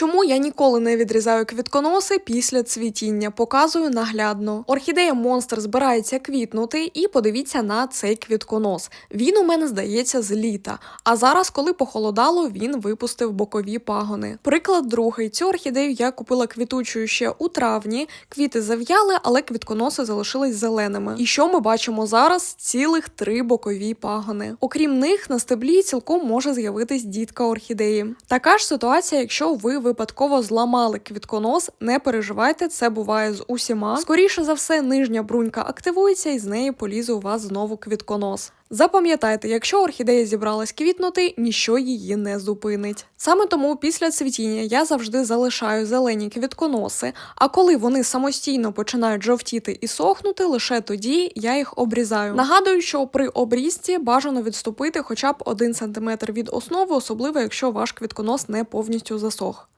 Чому я ніколи не відрізаю квітконоси після цвітіння? Показую наглядно. Орхідея монстр збирається квітнути, і подивіться на цей квітконос. Він у мене здається з літа. А зараз, коли похолодало, він випустив бокові пагони. Приклад другий: цю орхідею я купила квітучою ще у травні. Квіти зав'яли, але квітконоси залишились зеленими. І що ми бачимо зараз? Цілих три бокові пагони. Окрім них, на стеблі цілком може з'явитись дітка орхідеї. Така ж ситуація, якщо ви випадково зламали квітконос, не переживайте, це буває з усіма. Скоріше за все, нижня брунька активується і з неї полізе у вас знову квітконос. Запам'ятайте, якщо орхідея зібралась квітнути, ніщо її не зупинить. Саме тому після цвітіння я завжди залишаю зелені квітконоси, а коли вони самостійно починають жовтіти і сохнути, лише тоді я їх обрізаю. Нагадую, що при обрізці бажано відступити хоча б 1 см від основи, особливо якщо ваш квітконос не повністю засох.